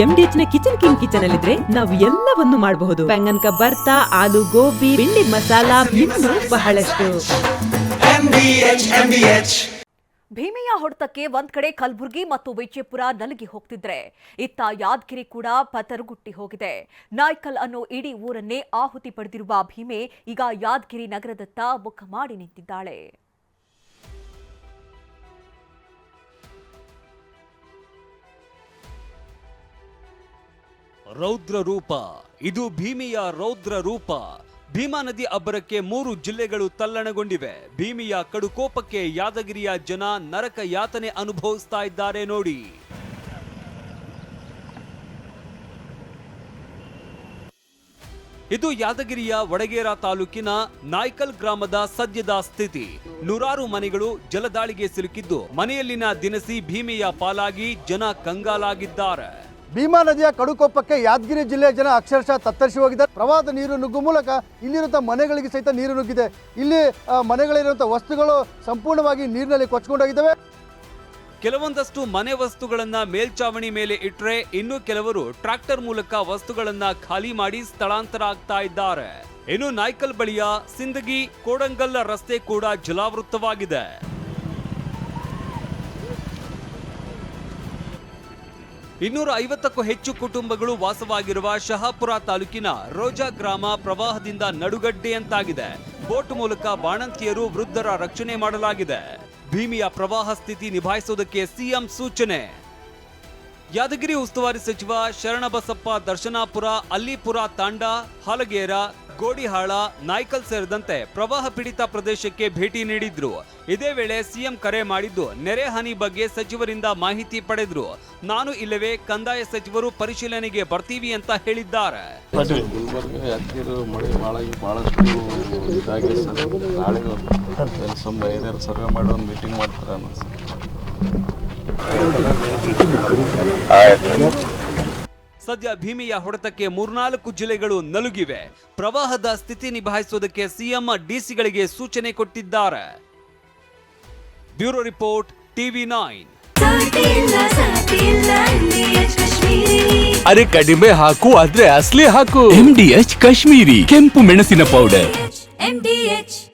ಎಂಡಿಎಚ್ನ kitchen king kitchen ಅಲ್ಲಿದ್ರೆ ನಾವು ಎಲ್ಲವನ್ನು ಮಾಡಬಹುದು. ಬೆಂಗನ್ಕ ಬರ್ತಾ ಆಲೂ ಗೋಬಿ ಬಿಂಡಿ ಮಸಾಲ ಇನ್ನು ಬಹಳಷ್ಟು. ಭೀಮೆಯ ಹೊಡೆತಕ್ಕೆ ಒಂದ್ ಕಡೆ ಕಲಬುರಗಿ ಮತ್ತು ವಿಜಯಪುರ ನಲಗಿ ಹೋಗ್ತಿದ್ರೆ ಇತ್ತ ಯಾದಗಿರಿ ಕೂಡ ಪತರುಗುಟ್ಟಿ ಹೋಗಿದೆ. ನಾಯ್ಕಲ್ ಅನ್ನೋ ಇಡೀ ಊರನ್ನೇ ಆಹುತಿ ಪಡೆದಿರುವ ಭೀಮೆ ಈಗ ಯಾದಗಿರಿ ನಗರದತ್ತ ಮುಖ ಮಾಡಿ ನಿಂತಿದ್ದಾಳೆ. ರೌದ್ರ ರೂಪ ಇದು ಭೀಮಿಯ ರೌದ್ರ ರೂಪ ಭೀಮಾ ನದಿ ಅಬ್ಬರಕ್ಕೆ ಮೂರು ಜಿಲ್ಲೆಗಳು ತಲ್ಲಣಗೊಂಡಿವೆ. ಭೀಮಿಯ ಕಡುಕೋಪಕ್ಕೆ ಯಾದಗಿರಿಯ ಜನ ನರಕ ಯಾತನೆ ಅನುಭವಿಸ್ತಾ ಇದ್ದಾರೆ ನೋಡಿ. ಇದು ಯಾದಗಿರಿಯ ವಡಗೇರ ತಾಲೂಕಿನ ನಾಯ್ಕಲ್ ಗ್ರಾಮದ ಸದ್ಯದ ಸ್ಥಿತಿ. ನೂರಾರು ಮನೆಗಳು ಜಲದಾಳಿಗೆ ಸಿಲುಕಿದ್ದು, ಮನೆಯಲ್ಲಿನ ದಿನಸಿ ಭೀಮಿಯ ಪಾಲಾಗಿ ಜನ ಕಂಗಾಲಾಗಿದ್ದಾರೆ. ಭೀಮಾ ನದಿಯ ಕಡುಕೊಪ್ಪಕ್ಕೆ ಯಾದಗಿರಿ ಜಿಲ್ಲೆಯ ಜನ ಅಕ್ಷರಶಃ ತತ್ತರಿಸಿ ಹೋಗಿದ್ದಾರೆ. ಪ್ರವಾಹದ ನೀರು ನುಗ್ಗು ಮೂಲಕ ಇಲ್ಲಿರುವಂಥ ಮನೆಗಳಿಗೆ ಸಹಿತ ನೀರು ನುಗ್ಗಿದೆ. ಇಲ್ಲಿ ಮನೆಗಳಿರುವಂಥ ವಸ್ತುಗಳು ಸಂಪೂರ್ಣವಾಗಿ ನೀರಿನಲ್ಲಿ ಕೊಚ್ಕೊಂಡೋಗಿದ್ದಾವೆ ಕೆಲವೊಂದಷ್ಟು ಮನೆ ವಸ್ತುಗಳನ್ನ ಮೇಲ್ಚಾವಣಿ ಮೇಲೆ ಇಟ್ಟರೆ ಇನ್ನು ಕೆಲವರು ಟ್ರಾಕ್ಟರ್ ಮೂಲಕ ವಸ್ತುಗಳನ್ನ ಖಾಲಿ ಮಾಡಿ ಸ್ಥಳಾಂತರ ಆಗ್ತಾ ಇದ್ದಾರೆ. ಇನ್ನು ನಾಯ್ಕಲ್ ಬಳಿಯ ಸಿಂದಗಿ, ಕೋಡಂಗಲ್ ರಸ್ತೆ ಕೂಡ ಜಲಾವೃತವಾಗಿದೆ ಇನ್ನೂರ ಐವತ್ತಕ್ಕೂ ಹೆಚ್ಚು ಕುಟುಂಬಗಳು ವಾಸವಾಗಿರುವ ಶಹಾಪುರ ತಾಲೂಕಿನ ರೋಜಾ ಗ್ರಾಮ ಪ್ರವಾಹದಿಂದ ನಡುಗಡ್ಡೆಯಂತಾಗಿದೆ ಬೋಟ್ ಮೂಲಕ ಬಾಣಂತಿಯರು ವೃದ್ಧರ ರಕ್ಷಣೆ ಮಾಡಲಾಗಿದೆ. ಭೀಮಿಯ ಪ್ರವಾಹ ಸ್ಥಿತಿ ನಿಭಾಯಿಸುವುದಕ್ಕೆ ಸಿಎಂ ಸೂಚನೆ. ಯಾದಗಿರಿ ಉಸ್ತುವಾರಿ ಸಚಿವ ಶರಣಬಸಪ್ಪ ದರ್ಶನಾಪುರ, ಅಲ್ಲಿಪುರ ತಾಂಡ, ಹಾಲಗೇರ ಗೋಡಿಹಾಳ, ನಾಯ್ಕಲ್ ಸೇರಿದಂತೆ ಪ್ರವಾಹ ಪೀಡಿತ ಪ್ರದೇಶಕ್ಕೆ ಭೇಟಿ ನೀಡಿದ್ರು. ಇದೇ ವೇಳೆ ಸಿಎಂ ಕರೆ ಮಾಡಿದ್ದು, ನೆರೆ ಹಾನಿ ಬಗ್ಗೆ ಸಚಿವರಿಂದ ಮಾಹಿತಿ ಪಡೆದ್ರು. ನಾನು ಇಲ್ಲವೇ, ಕಂದಾಯ ಸಚಿವರು ಪರಿಶೀಲನೆಗೆ ಬರ್ತೀವಿ ಅಂತ ಹೇಳಿದ್ದಾರೆ. ಮೀಟಿಂಗ್ ಸದ್ಯ ಭೀಮಿಯ ಹೊಡೆತಕ್ಕೆ ಮೂರ್ನಾಲ್ಕು ಜಿಲ್ಲೆಗಳು ನಲುಗಿವೆ. ಪ್ರವಾಹದ ಸ್ಥಿತಿ ನಿಭಾಯಿಸುವುದಕ್ಕೆ ಸಿಎಂ ಡಿಸಿಗಳಿಗೆ ಸೂಚನೆ ಕೊಟ್ಟಿದ್ದಾರೆ. Bureau report TV nine. ಅರೆ ಕಡಿಮೆ ಹಾಕು ಆದ್ರೆ ಅಸ್ಲಿ ಹಾಕು. ಎಂ ಡಿ ಎಚ್ ಕಾಶ್ಮೀರಿ ಕೆಂಪು ಮೆಣಸಿನ ಪೌಡರ್ MDH